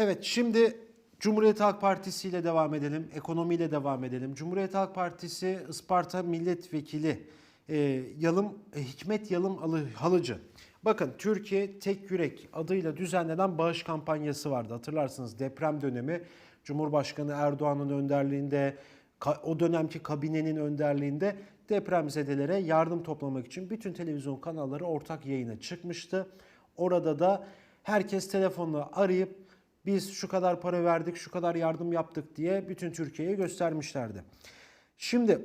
Evet şimdi Cumhuriyet Halk Partisi ile devam edelim. Ekonomiyle devam edelim. Cumhuriyet Halk Partisi Isparta Milletvekili e, Yalım e, Hikmet Yalım Alı- Halıcı. Bakın Türkiye Tek Yürek adıyla düzenlenen bağış kampanyası vardı. Hatırlarsınız deprem dönemi Cumhurbaşkanı Erdoğan'ın önderliğinde o dönemki kabinenin önderliğinde depremzedelere yardım toplamak için bütün televizyon kanalları ortak yayına çıkmıştı. Orada da herkes telefonla arayıp biz şu kadar para verdik, şu kadar yardım yaptık diye bütün Türkiye'ye göstermişlerdi. Şimdi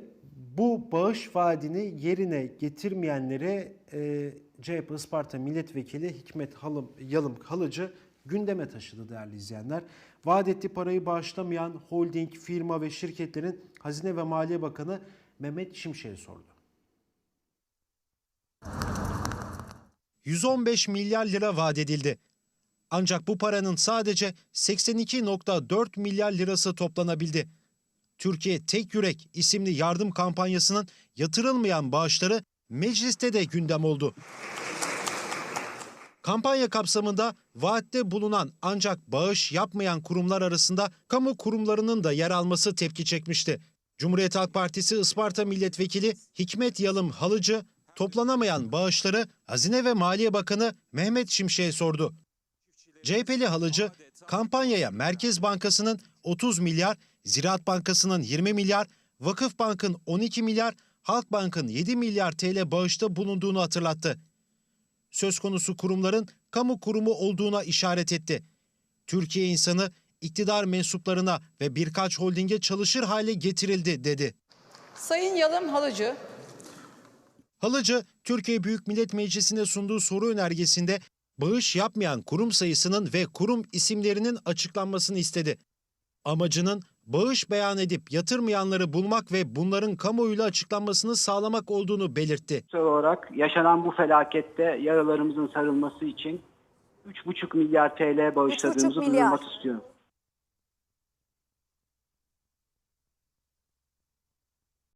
bu bağış vaadini yerine getirmeyenleri e, CHP Isparta Milletvekili Hikmet Halım, Yalım Halıcı gündeme taşıdı değerli izleyenler. Vaat ettiği parayı bağışlamayan holding, firma ve şirketlerin Hazine ve Maliye Bakanı Mehmet Şimşek'e sordu. 115 milyar lira vaat edildi. Ancak bu paranın sadece 82.4 milyar lirası toplanabildi. Türkiye Tek Yürek isimli yardım kampanyasının yatırılmayan bağışları mecliste de gündem oldu. Kampanya kapsamında vaatte bulunan ancak bağış yapmayan kurumlar arasında kamu kurumlarının da yer alması tepki çekmişti. Cumhuriyet Halk Partisi Isparta Milletvekili Hikmet Yalım Halıcı toplanamayan bağışları Hazine ve Maliye Bakanı Mehmet Şimşek'e sordu. CHP'li Halıcı kampanyaya Merkez Bankası'nın 30 milyar, Ziraat Bankası'nın 20 milyar, Vakıf Bank'ın 12 milyar, Halkbank'ın 7 milyar TL bağışta bulunduğunu hatırlattı söz konusu kurumların kamu kurumu olduğuna işaret etti. Türkiye insanı iktidar mensuplarına ve birkaç holdinge çalışır hale getirildi dedi. Sayın Yalım Halıcı, Halıcı, Türkiye Büyük Millet Meclisi'ne sunduğu soru önergesinde bağış yapmayan kurum sayısının ve kurum isimlerinin açıklanmasını istedi. Amacının bağış beyan edip yatırmayanları bulmak ve bunların kamuoyuyla açıklanmasını sağlamak olduğunu belirtti. Sosyal olarak yaşanan bu felakette yaralarımızın sarılması için 3,5 milyar TL bağışladığımızı milyar. duyurmak istiyorum.